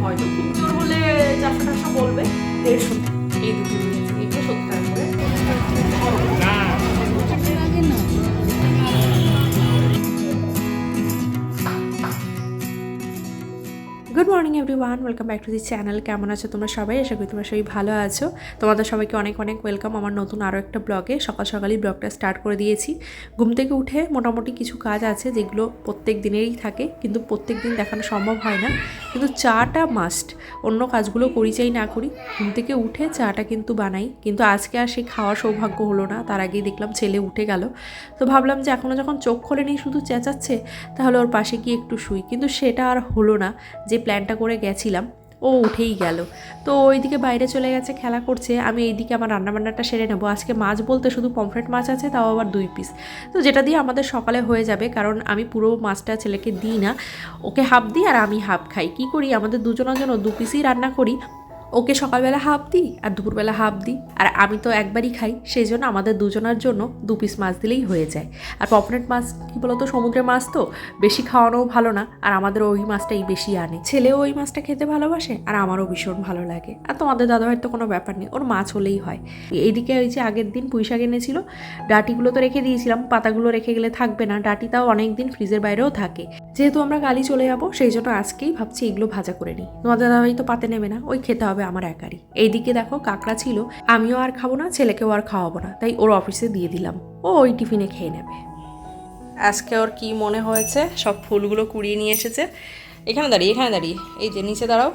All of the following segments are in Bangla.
হয়তো খুব হলে চারশো টাকা বলবে? দেড়শো এই দুটো good morning everyone welcome back to the channel কেমন আছো তোমরা সবাই? আশা করি তোমরা সবাই ভালো আছো। তোমাদের সবাইকে অনেক অনেক ওয়েলকাম আমার নতুন আরও একটা ব্লগে সকাল সকালই ব্লগটা স্টার্ট করে দিয়েছি। ঘুম থেকে উঠে মোটামুটি কিছু কাজ আছে যেগুলো প্রত্যেক দিনেরই থাকে, কিন্তু প্রত্যেক দিন দেখানো সম্ভব হয় না। কিন্তু চাটা মাস্ট অন্য কাজগুলো করি চাই না করি। ঘুম থেকে উঠে চাটা কিন্তু বানাই। কিন্তু আজকে আর সেই খাওয়ার সৌভাগ্য হলো না। তার আগেই দেখলাম ছেলে উঠে গেল। তো ভাবলাম যে এখনও যখন চোখ খোলেনি শুধু চেঁচাচ্ছে, তাহলে ওর পাশে গিয়ে একটু শুই। কিন্তু সেটা আর হলো না। যে প্ল্যানটা করে গেছিলাম, ও উঠেই গেল। তো ওইদিকে বাইরে চলে গেছে, খেলা করছে, আমি এইদিকে আমার রান্নাবান্নাটা সেরে নেব। আজকে মাছ বলতে শুধু পমফ্রেট মাছ আছে, তাও আবার দুই পিস তো যেটা দিয়ে আমাদের সকালে হয়ে যাবে, কারণ আমি পুরো মাছটা ছেলেকে দিই না, ওকে হাফ দিই আর আমি হাফ খাই। কি করি? আমাদের দুজনের জন্য দু পিসই রান্না করি ওকে সকালবেলা হাফ দিই আর দুপুরবেলা হাফ দিই। আর আমি তো একবারই খাই, সেই জন্য আমাদের দুজনের জন্য দু পিস মাছ দিলেই হয়ে যায়। আর পপনেট মাছ, কী বলতো, সমুদ্রের মাছ তো বেশি খাওয়ানোও ভালো না, আর আমাদের ওই মাছটাই বেশি আনে। ছেলেও ওই মাছটা খেতে ভালোবাসে, আর আমারও ভীষণ ভালো লাগে। আর তোমাদের দাদাভাইয়ের তো কোনো ব্যাপার নেই, ওর মাছ হলেই হয়। এইদিকে ওই যে আগের দিন পুঁই শাক এনেছিল, ডাটিগুলো তো রেখে দিয়েছিলাম, পাতাগুলো রেখে গেলে থাকবে না, ডাটি তাও অনেক দিন ফ্রিজের বাইরেও থাকে। যেহেতু আমরা কালি চলে যাব, সেই জন্য আজকেই ভাবছি এগুলো ভাজা করে নিই। তোমাদের দাদাভাই তো পাতে নেবে না, ওই খেতে হবে আমার একারই। এইদিকে দেখো কাঁকড়া ছিল, আমিও আর খাব না, ছেলেকেও আর খাওয়াবো না। তাই ওর অফিসে দিয়ে দিলাম। ও ওই টিফিনে খেয়ে নেবে। আজকে ওর কি মনে হয়েছে? সব ফুলগুলো কুড়িয়ে নিয়ে এসেছে। এখানে দাঁড়িয়ে এখানে দাঁড়িয়ে। এই যে, নিচে দাঁড়াও।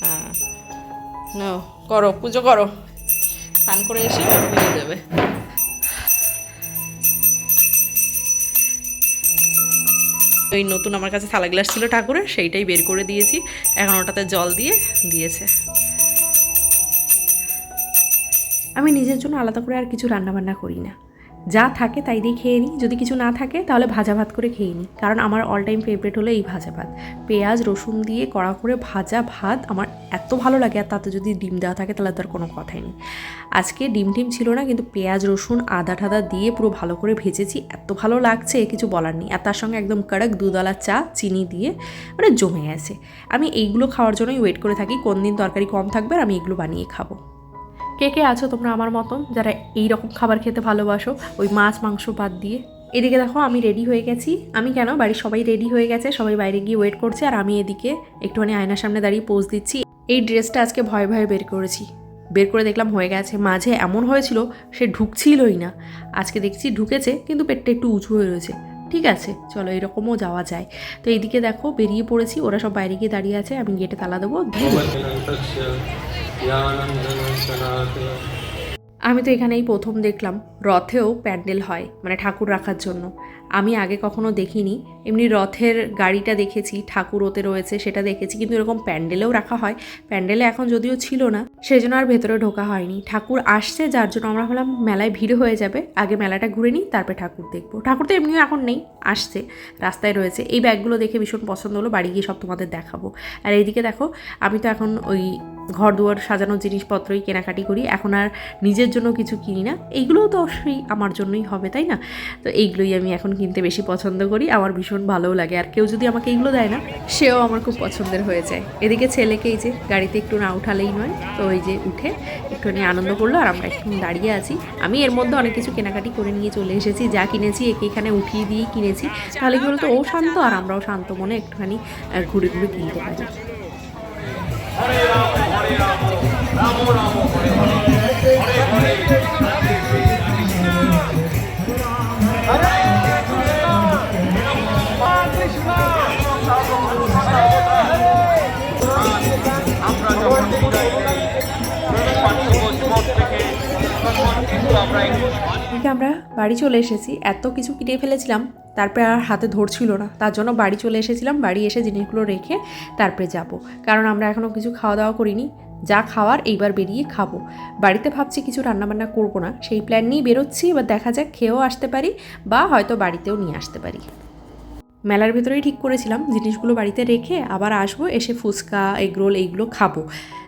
হ্যাঁ। করো, পুজো করো। স্নান করে এসে দেবে ওই নতুন আমার কাছে থালা গ্লাস ছিল ঠাকুরের, সেইটাই বের করে দিয়েছি। এখন ওটাতে জল দিয়ে দিয়েছে। আমি নিজের জন্য আলাদা করে আর কিছু রান্নাবান্না করি না। যা থাকে তাই দিয়ে খেয়ে নিই। যদি কিছু না থাকে তাহলে ভাজা ভাত করে খেয়ে নিই। কারণ আমার অল টাইম ফেভারিট হলো এই ভাজা ভাত। পেঁয়াজ, রসুন দিয়ে কড়া করে ভাজা ভাত আমার এত ভালো লাগে আর তাতে যদি ডিম দেওয়া থাকে তাহলে তার কোনো কথাই নেই। আজকে ডিম টিম ছিল না কিন্তু পেঁয়াজ, রসুন, আদা ঠাদা দিয়ে পুরো ভালো করে ভেজেছি। এত ভালো লাগছে, কিছু বলার নেই। আর তার সঙ্গে একদম কড়ক দুধওয়ালা চা, চিনি দিয়ে মানে জমে গেছে। আমি এইগুলো খাওয়ার জন্যই ওয়েট করে থাকি, কোন দিন তরকারি কম থাকবে আর আমি এগুলো বানিয়ে খাব। কে কে আছো তোমরা আমার মতন? যারা এই রকম খাবার খেতে ভালোবাসো, ওই মাছ, মাংস বাদ দিয়ে। এদিকে দেখো, আমি রেডি হয়ে গেছি। আমি কেন? বাড়ির সবাই রেডি হয়ে গেছে, সবাই বাইরে গিয়ে ওয়েট করছে। আর আমি এদিকে একটুখানি আয়নার সামনে দাঁড়িয়ে পোজ দিচ্ছি। এই ড্রেসটা আজকে ভয় ভয়ে বের করেছি। বের করে দেখলাম হয়ে গেছে। মাঝে এমন হয়েছিল, সে ঢুকছিলই না। আজকে দেখছি ঢুকেছে, কিন্তু পেটটা একটু উঁচু হয়ে রয়েছে। ঠিক আছে, চলো এরকমও যাওয়া যায়। তো এইদিকে দেখো, বেরিয়ে পড়েছি। ওরা সব বাইরে গিয়ে দাঁড়িয়ে আছে, আমি গেটে তালা দেবো। আমি তো এখানেই প্রথম দেখলাম, রথেও প্যান্ডেল হয় মানে ঠাকুর রাখার জন্য। আমি আগে কখনো দেখিনি। এমনি রথের গাড়িটা দেখেছি, ঠাকুর ওতে রয়েছে, সেটা দেখেছি, কিন্তু এরকম প্যান্ডেলেও রাখা হয়। প্যান্ডেলে এখন যদিও ছিল না সেই জন্য আর ভেতরে ঢোকা হয়নি। ঠাকুর আসছে, যার জন্য আমরা ভাবলাম মেলায় ভিড় হয়ে যাবে। আগে মেলাটা ঘুরে নিই, তারপরে ঠাকুর দেখব। ঠাকুর তো এমনিও এখন নেই, আসছে, রাস্তায় রয়েছে। এই ব্যাগগুলো দেখে ভীষণ পছন্দ হলো, বাড়ি গিয়ে সব তোমাদের দেখাবো। আর এইদিকে দেখো, আমি তো এখন ওই ঘর দুয়ার সাজানোর জিনিসপত্রই কেনাকাটি করি, এখন আর নিজের জন্য কিছু কিনি না। এইগুলোও তো অবশ্যই আমার জন্যই হবে, তাই না? তো এইগুলোই আমি এখন কিনতে বেশি পছন্দ করি, আমার ভীষণ ভালোও লাগে। আর কেউ যদি আমাকে এগুলো দেয় না, সেও আমার খুব পছন্দের হয়ে যায়। এদিকে ছেলেকে এই যে গাড়িতে একটু না উঠালেই নয়, তো ওই যে উঠে একটুখানি আনন্দ করল আর আমরা একটু দাঁড়িয়ে আছি। আমি এর মধ্যে অনেক কিছু কেনাকাটি করে নিয়ে চলে এসেছি, যা কিনেছি, একে এখানে উঠিয়ে দিয়েই কিনেছি। তাহলে কি বলতো, ও শান্ত আর আমরাও শান্ত মনে একটুখানি ঘুরে ঘুরে কিনতে পারি। এদিকে আমরা বাড়ি চলে এসেছি। এত কিছু কিনে ফেলেছিলাম, তারপরে আর হাতে ধরছিল না। তার জন্য বাড়ি চলে এসেছিলাম, বাড়ি এসে জিনিসগুলো রেখে তারপরে যাব। কারণ আমরা এখনও কিছু খাওয়া দাওয়া করিনি। যা খাওয়ার এইবার বেরিয়ে খাব। বাড়িতে ভাবছি কিছু রান্নাবান্না করব না। সেই প্ল্যান নিয়েই বেরোচ্ছি, এবার দেখা যাক খেয়েও আসতে পারি বা হয়তো বাড়িতেও নিয়ে আসতে পারি। মেলার ভেতরেই ঠিক করেছিলাম। জিনিসগুলো বাড়িতে রেখে আবার আসব, এসে ফুচকা, এগরোল এইগুলো খাব।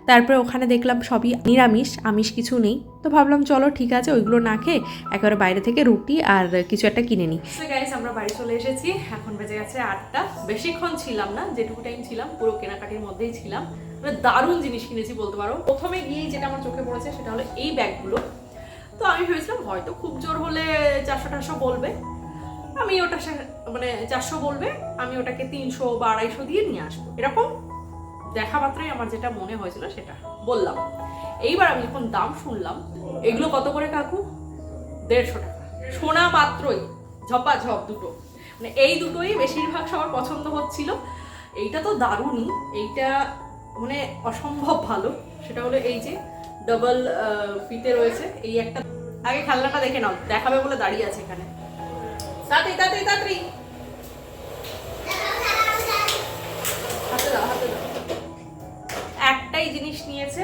তারপরে ওখানে দেখলাম সবই নিরামিষ, আমিষ কিছু নেই। তো ভাবলাম, চলো, ঠিক আছে, ওইগুলো না খেয়ে একেবারে বাইরে থেকে রুটি আর কিছু একটা কিনে নিই। গাইস আমরা বাড়ি চলে এসেছি। এখন বেজে গেছে আটটা। বেশিক্ষণ ছিলাম না, যেটুকু টাইম ছিলাম, পুরো কেনাকাটির মধ্যেই ছিলাম। মানে দারুণ জিনিস কিনেছি বলতে পারো। প্রথমে গিয়েই যেটা আমার চোখে পড়েছে, সেটা হলো এই ব্যাগগুলো। তো আমি ভেবেছিলাম, হয়তো খুব জোর হলে চারশো টারশো বলবে। আমি ওটা মানে চারশো বলবে, আমি ওটাকে তিনশো বা আড়াইশো দিয়ে নিয়ে আসব। এরকম দেখা মাত্রই আমার যেটা মনে হয়েছিল সেটা বললাম। এইবার আমি যখন দাম শুনলাম, এগুলো কত করে কাকু? দেড়শো টাকা। শোনা মাত্রই, ঝপা ঝপ দুটো। মানে এই দুটোই বেশিরভাগ সবার পছন্দ হচ্ছিল। এইটা তো দারুণই, এইটা মানে অসম্ভব ভালো। সেটা হলো এই যে ডবল ফিতে রয়েছে, এই একটা আগে খেলনাটা দেখে নাও, দেখাবে বলে দাঁড়িয়ে আছে এখানে। তাড়াতাড়ি তাড়াতাড়ি তাড়াতাড়ি হাতে দাও হাতে দাও একটাই জিনিস নিয়েছে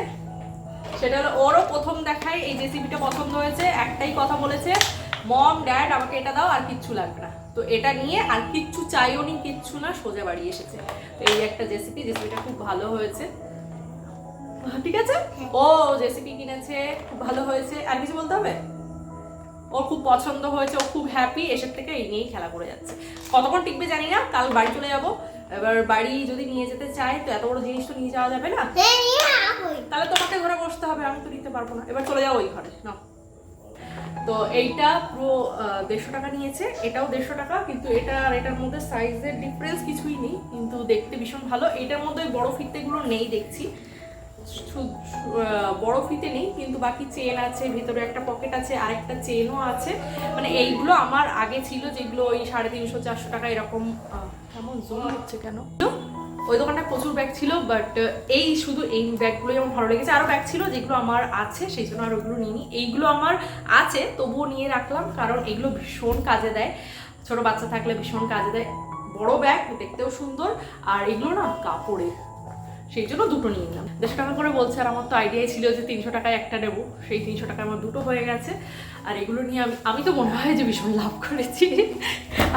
সেটা হলো ওরও প্রথম দেখায় এই জেসিবিটা পছন্দ হয়েছে একটাই কথা বলেছে মম ড্যাড আমাকে এটা দাও আর কিচ্ছু লাগবে না। তো এটা নিয়ে আর কিচ্ছু চাইও নি কিচ্ছু না সোজা বাড়ি এসেছে। তো এই একটা জেসিপি জেসিপিটা খুব ভালো হয়েছে। ঠিক আছে? ও জেসিপি কিনেছে খুব ভালো হয়েছে। আর কিছু বলতে হবে? ওর খুব পছন্দ হয়েছে ও খুব হ্যাপি এসব থেকে এই নিয়েই খেলা করে যাচ্ছে। কতক্ষণ টিকবে জানি না কাল বাড়ি চলে যাব। এবার বাড়ি যদি নিয়ে যেতে চাই তো এত বড় জিনিস তো নিয়ে যাওয়া যাবে না? তাহলে তোমাকে ঘরে বসতে হবে আমি তো নিতে পারব না। এবার চলে যাও ওই ঘরে না তো এইটা পুরো আহ, দেড়শো টাকা নিয়েছে এটাও দেড়শো টাকা কিন্তু এটা আর এটার মধ্যে সাইজের ডিফারেন্স কিছুই নেই কিন্তু দেখতে ভীষণ ভালো। এটার মধ্যে বড় ফিতেগুলো নেই দেখছি। বড় ফিতে নেই, কিন্তু বাকি চেন আছে, ভেতরে একটা পকেট আছে, আরেকটা চেনও আছে। মানে এইগুলো আমার আগে ছিল, যেগুলো ওই সাড়ে তিনশো, চারশো টাকা এরকম কেমন জোন হচ্ছে কেন? ওই দোকানটায় প্রচুর ব্যাগ ছিল বাট এই শুধু এই ব্যাগগুলো যেমন ভালো লেগেছে। আরও ব্যাগ ছিল যেগুলো আমার আছে, সেই জন্য আর ওইগুলো নিইনি। এইগুলো আমার আছে, তবুও নিয়ে রাখলাম, কারণ এগুলো ভীষণ কাজে দেয়। ছোট বাচ্চা থাকলে ভীষণ কাজে দেয়। বড় ব্যাগ দেখতেও সুন্দর, আর এগুলো না কাপড়ের। সেই জন্য দুটো নিয়ে নিলাম। দেড়শো টাকা করে বলছে, আর আমার তো আইডিয়াই ছিল যে তিনশো টাকায় একটা নেব। সেই তিনশো টাকা আমার দুটো হয়ে গেছে। আর এগুলো নিয়ে আমি আমি তো মনে হয় যে ভীষণ লাভ করেছি।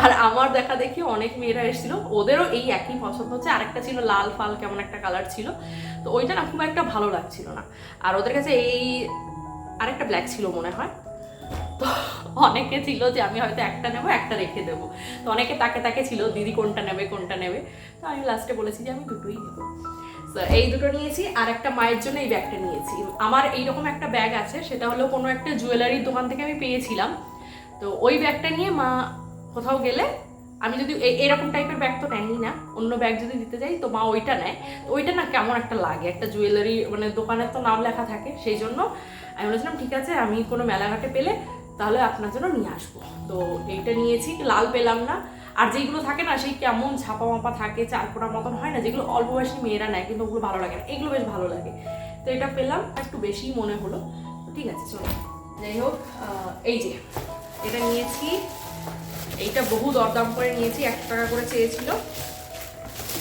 আর আমার দেখা দেখি অনেক মেয়েরা এসেছিল। ওদেরও এই একই পছন্দ হচ্ছে। আরেকটা ছিল লাল ফাল, কেমন একটা কালার ছিল। তো ওইটা না খুব একটা ভালো লাগছিল না। আর ওদের কাছে এই আরেকটা ব্ল্যাক ছিল মনে হয়। তো অনেকে ছিল যে আমি হয়তো একটা নেব, একটা রেখে দেবো। তো অনেকে তাকে তাকে ছিল, দিদি কোনটা নেবে কোনটা নেবে? তো আমি লাস্টে বলেছি যে আমি দুটোই নেব। এই দুটো নিয়েছি, আর একটা মায়ের জন্য এই ব্যাগটা নিয়েছি। আমার এইরকম একটা ব্যাগ আছে, সেটা হলো কোনো একটা জুয়েলারির দোকান থেকে আমি পেয়েছিলাম। তো ওই ব্যাগটা নিয়ে মা কোথাও গেলে, আমি যদি এরকম টাইপের ব্যাগ তো নেয়ই না, অন্য ব্যাগ যদি দিতে যাই, তো মা ওইটা নেয়। তো ওইটা না কেমন একটা লাগে, একটা জুয়েলারি মানে দোকানের তো নাম লেখা থাকে, সেই জন্য আমি বলেছিলাম, ঠিক আছে, আমি কোনো মেলাঘাটে পেলে তাহলে আপনার জন্য নিয়ে আসব। তো এইটা নিয়েছি, লাল পেলাম না। আর যেগুলো থাকে না, সেই কেমন ছাপা মাপা থাকে, চারকোনা মতন হয় না, যেগুলো অল্প বয়সী মেয়েরা নেয়, কিন্তু ওগুলো ভালো লাগে না। এগুলো বেশ ভালো লাগে। তো এটা পেলাম একটু বেশি মনে হলো। ঠিক আছে, চলো। যাই হোক এই যে, এটা নিয়েছি। এইটা বহু দরদাম করে নিয়েছি, একশো টাকা করে চেয়েছিল।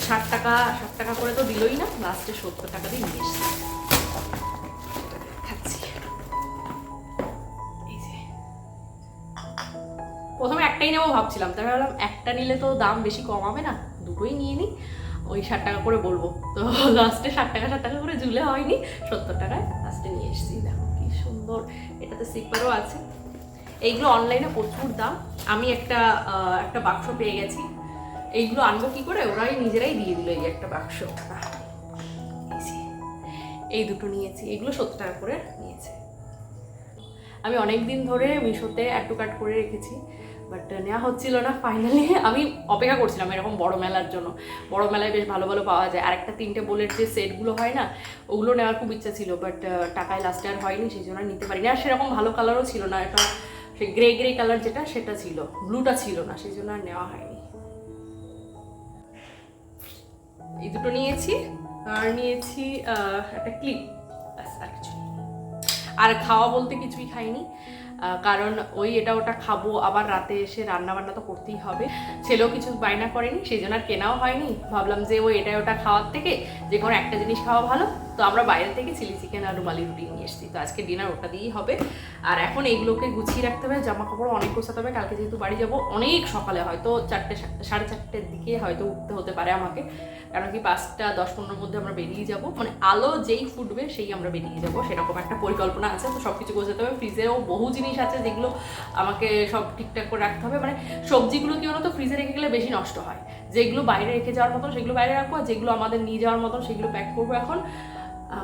ষাট টাকা ষাট টাকা করে তো দিলই না, লাস্টে সত্তর টাকা দিয়ে নিয়ে এসেছি। একটাই নেব ভাবছিলাম। তারপর ভাবলাম, একটা নিলে তো দাম বেশি কমাবে না, দুটোই নিয়ে নিই। ওই ষাট টাকা করে বলব। তো লাস্টে ষাট টাকা ষাট টাকা করে ঝুলে হয়নি, সত্তর টাকায় লাস্টে নিয়ে এসেছি। দেখো কি সুন্দর, এটাতে সিপারও আছে। এইগুলো অনলাইনে প্রচুর দাম। আমি একটা একটা বাক্স পেয়ে গেছি। এইগুলো আনব কি করে? ওরাই নিজেরাই দিয়ে দিল এই একটা বাক্স। এই দুটো নিয়েছি। এগুলো সত্তর টাকা করে নিয়েছে। আমি অনেক দিন ধরে মিশোতে অ্যাড কাট করে রেখেছি। বাট নেওয়া হচ্ছিল না ফাইনালি আমি অপেক্ষা করছিলাম এরকম বড় মেলার জন্য। বড় মেলায় বেশ ভালো ভালো পাওয়া যায়। আরেকটা তিনটে বোলের যে সেটগুলো হয় না, ওগুলো নেওয়ার খুব ইচ্ছা ছিল বাট টাকায় লাস্টে আর হয়নি, সেই জন্য আর নিতে পারিনি। আর সেরকম ভালো কালারও ছিল না এটা সেই গ্রে গ্রে কালার যেটা, সেটা ছিল। ব্লুটা ছিল না, সেই জন্য আর নেওয়া হয়নি। এই দুটো নিয়েছি। আর নিয়েছি একটা ক্লিপ আর কিছু আর খাওয়া বলতে কিছুই খাইনি। কারণ ওই এটা ওটা খাব, আবার রাতে এসে রান্না বান্না তো করতেই হবে। ছেলেও কিছু বায়না করেনি, সেই জন্য আর কেনাও হয়নি। ভাবলাম যে ও এটা ওটা খাওয়ার থেকে যে কোনো একটা জিনিস খাওয়া ভালো। তো আমরা বাইরে থেকে চিলি চিকেন আর রুমালি রুটি নিয়ে এসেছি। তো আজকে ডিনার ওটা দিয়েই হবে। আর এখন এইগুলোকে গুছিয়ে রাখতে হবে জামা কাপড় অনেক গোছাতে হবে। কালকে যেহেতু বাড়ি যাব, অনেক সকালে হয়তো চারটে সাড়ে চারটের দিকে হয়তো উঠতে হতে পারে আমাকে। কারণ কি পাঁচটা, দশ পনেরোর মধ্যে আমরা বেরিয়ে যাব। মানে আলো যেই ফুটবে সেই আমরা বেরিয়ে যাব। সেরকম একটা পরিকল্পনা আছে। তো সব কিছু গোছাতে হবে। ফ্রিজেও বহু জিনিস আছে যেগুলো আমাকে সব ঠিকঠাক করে রাখতে হবে। মানে সবজিগুলো কি বলতো? ফ্রিজে রেখে গেলে বেশি নষ্ট হয়। যেগুলো বাইরে রেখে যাওয়ার মতন সেগুলো বাইরে রাখব। আর যেগুলো আমাদের নিয়ে যাওয়ার মতন সেগুলো প্যাক করব এখন।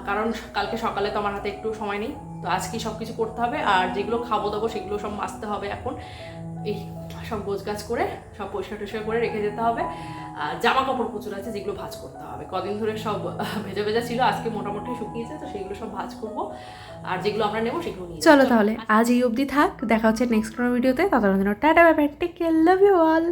কারণ কালকে সকালে তো আমার হাতে একটু সময় নেই, তো আজকেই সব কিছু করতে হবে, আর যেগুলো খাব দাবো সেগুলো সব মাজতে হবে এখন। এই সব গোছগাছ করে, সব পরিষ্কার টরিষ্কার করে রেখে যেতে হবে। আর জামা কাপড় প্রচুর আছে, যেগুলো ভাজ করতে হবে। কদিন ধরে সব ভেজা ভেজা ছিল, আজকে মোটামুটি শুকিয়েছে, তো সেগুলো সব ভাজ করব। আর যেগুলো আমরা নেব সেগুলো নিয়ে চলো তাহলে আজ এই অবধি থাক, দেখা হচ্ছে নেক্সট কোনো ভিডিওতে ততক্ষণ tata bye take care love you all